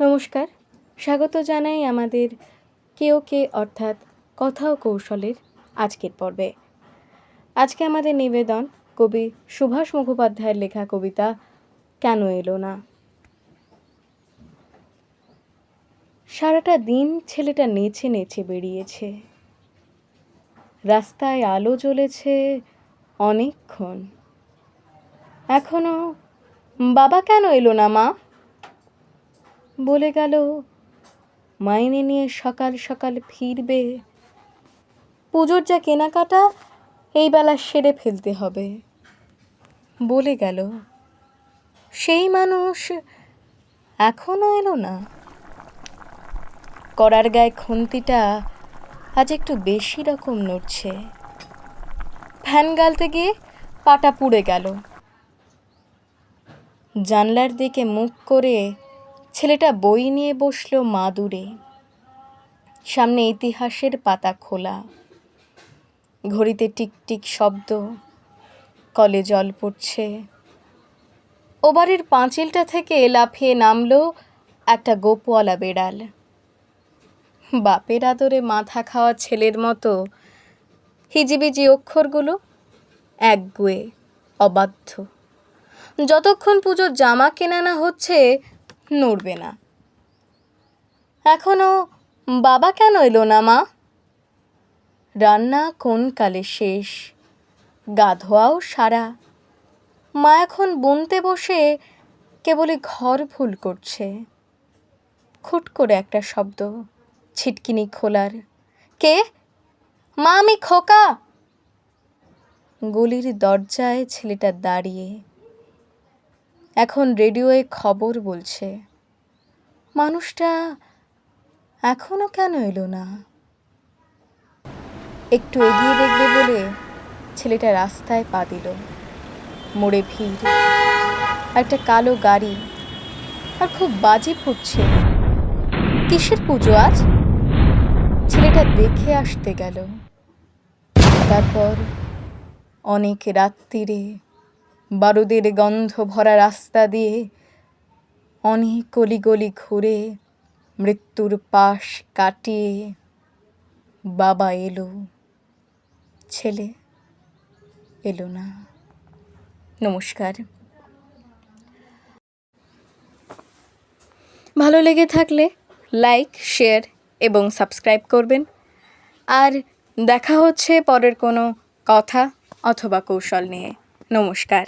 নমস্কার। স্বাগত জানাই আমাদের কেও কে অর্থাৎ কথা ও কৌশলের আজকের পর্বে। আজকে আমাদের নিবেদন কবি সুভাষ মুখোপাধ্যায়ের লেখা কবিতা কেন এলো না? সারাটা দিন ছেলেটা নেচে নেচে বেরিয়েছে। রাস্তায় আলো জ্বলেছে অনেকক্ষণ। এখনও বাবা কেন এলো না মা? বলে গেল, মাইনে নিয়ে সকাল সকাল ফিরবে। পুজোর যা কেনাকাটা, এই বেলা সেরে ফেলতে হবে। বলে গেল, সেই মানুষ এখনও এলো না। করার গায়ে খুন্তিটা আজ একটু বেশি রকম নড়ছে। ফ্যান গালতে গিয়ে পাটা পুড়ে গেল। জানলার দিকে মুখ করে ছেলেটা বই নিয়ে বসল মাদুরে। সামনে ইতিহাসের পাতা খোলা। ঘড়িতে টিকটিক শব্দ। কলে জল পড়ছে। ওবারের পাঁচিলটা থেকে লাফিয়ে নামলো একটা গোপওয়ালা বেড়াল। বাপের আদরে মাথা খাওয়া ছেলের মতো হিজিবিজি অক্ষরগুলো একগুয়ে অবাধ্য। যতক্ষণ পুজোর জামা কেনা না হচ্ছে নড়বে না। এখনও বাবা কেন এলো না, মা? রান্না কোন কালে শেষ? গা ধোয়াও সারা। মা এখন বুনতে বসে কেবলই ঘর ভুল করছে। খুট করে একটা শব্দ, ছিটকিনি খোলার। কে? মা, আমি খোকা! গলির দরজায় ছেলেটা দাঁড়িয়ে এখন রেডিওয়ে খবর বলছে। মানুষটা এখনও কেন এলো না? একটু এগিয়ে দেখবে বলে ছেলেটা রাস্তায় পা দিল। মোড়ে ভিড়, একটা কালো গাড়ি, আর খুব বাজে ফুটছে। কিসের পুজো আজ? ছেলেটা দেখে আসতে গেল। তারপর অনেক রাত্রিরে বারুদের গন্ধ ভরা রাস্তা দিয়ে অনেক গলি ঘুরে মৃত্যুর পাশ কাটিয়ে বাবা এলো। ছেলে এলো না। নমস্কার। ভালো লেগে থাকলে লাইক, শেয়ার এবং সাবস্ক্রাইব করবেন। আর দেখা হচ্ছে পরের কোনো কথা অথবা কৌশল নিয়ে। নমস্কার।